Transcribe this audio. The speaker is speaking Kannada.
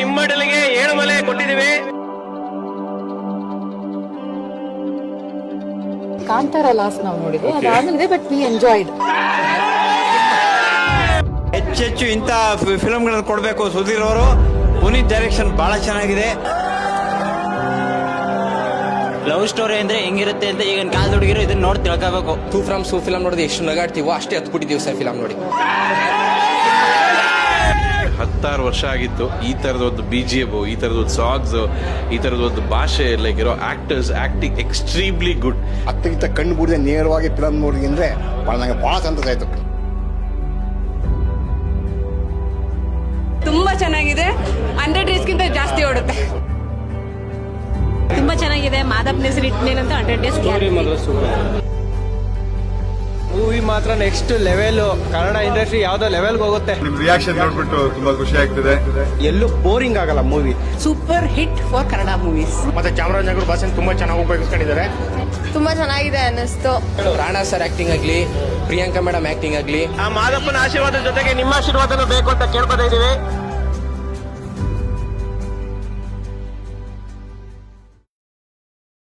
ನಿಮ್ಮ ಡೆಲಿಗೆ ಏಳು ಮಲೆ ಕೊಟ್ಟಿದ್ದೀವಿ. ಕಾಂತಾರ ಲಾಸ್ ನಾವು ನೋಡಿದ್ವಿ. ಅದಾದ್ಮೇಲೆ ಬಟ್ ವಿ ಎಂಜಾಯ್ಡ್ ಹೆಚ್ಚೆಚ್ಚು ಇಂಥ ಫಿಲ್ಮ್ಗಳನ್ನು ಕೊಡಬೇಕು ಸುಧೀರ್ ಅವರು. ಪುನೀತ್ ಡೈರೆಕ್ಷನ್ ಬಹಳ ಚೆನ್ನಾಗಿದೆ. ಲವ್ ಸ್ಟೋರಿ ಅಂದ್ರೆ ಹೆಂಗಿರುತ್ತೆ ಅಂತ ಈಗಿನ ಕಾಲ್ ಹುಡುಗಿರು ಇದನ್ನ ನೋಡಿ ತಿಳ್ಕೋಬೇಕು. ಟೂ ಫ್ರಮ್ ಸೂ ಫಿಲಮ್ ನೋಡಿದ್ರೆ ಎಷ್ಟು ನಗಾಡ್ತೀವೋ ಅಷ್ಟೇ ಹತ್ಬಿಟ್ಟಿದ್ದೀವಿ ಸರ್ ಫಿಲಮ್ ನೋಡಿ. ಹತ್ತಾರು ವರ್ಷ ಆಗಿತ್ತು. ಈ ತರದ ಒಂದು ಬಿ ಜಿ ಎಂ ಈ ತರದ ಒಂದು ಸಾಂಗ್ಸ್ ಈ ತರದ ಒಂದು ಭಾಷೆ ಲೈಕ್ ಇರೋ ಆಕ್ಟರ್ಸ್ ಆಕ್ಟಿಂಗ್ ಎಕ್ಸ್ಟ್ರೀಮ್ಲಿ ಗುಡ್ ಅತ್ತಗಿತ್ತ ಕಣ್ಣು ಬುಡಿದೆ ನೇರವಾಗಿ ಫಿಲಮ್ ನೋಡಿ ಅಂದ್ರೆ ಭಾಳ ನಂಗೆ ಭಾಳ ಸಂತೋಷ ಆಯ್ತು. ತುಂಬಾ ಚೆನ್ನಾಗಿದೆ. ಹಂಡ್ರೆಡ್ ಡೇಸ್ಗಿಂತ ಜಾಸ್ತಿ ಓಡುತ್ತೆ. ಚೆನ್ನಾಗಿದೆ ಮಾದಪ್ಪನ ಹೆಸರು ಇಟ್ನೇನಂತ ಹಂಡ್ರೆಡ್ ಡೇಸ್ ಮೂವಿ ಮಾತ್ರ ನೆಕ್ಸ್ಟ್ ಲೆವೆಲ್ ಕನ್ನಡ ಇಂಡಸ್ಟ್ರಿ ಯಾವ್ದೋ ಲೆವೆಲ್ ಹೋಗುತ್ತೆ. ನಿಮ್ ರಿಯಾಕ್ಷನ್ ನೋಡ್ಬಿಟ್ಟು ತುಂಬಾ ಖುಷಿ ಆಗ್ತಿದೆ. ಎಲ್ಲೂ ಬೋರಿಂಗ್ ಆಗಲ್ಲ movie super hit for Kannada movies ಮತ್ತೆ ಚಾಮರಾಜನಗರ ಭಾಷೆ ತುಂಬಾ ಚೆನ್ನಾಗಿ ಉಪಯೋಗಿಸ್ಕೊಂಡಿದ್ದಾರೆ. ತುಂಬಾ ಚೆನ್ನಾಗಿದೆ ಅನ್ನಿಸ್ತು. ರಾಣಾ ಸರ್ ಆಕ್ಟಿಂಗ್ ಆಗ್ಲಿ ಪ್ರಿಯಾಂಕಾ ಮೇಡಮ್ ಆಕ್ಟಿಂಗ್ ಆಗ್ಲಿ. ಆ ಮಾದಪ್ಪನ ಆಶೀರ್ವಾದ ಜೊತೆಗೆ ನಿಮ್ಮ ಆಶೀರ್ವಾದನೂ ಬೇಕು ಅಂತ ಕೇಳ್ಕೊತಾ ಇದೀವಿ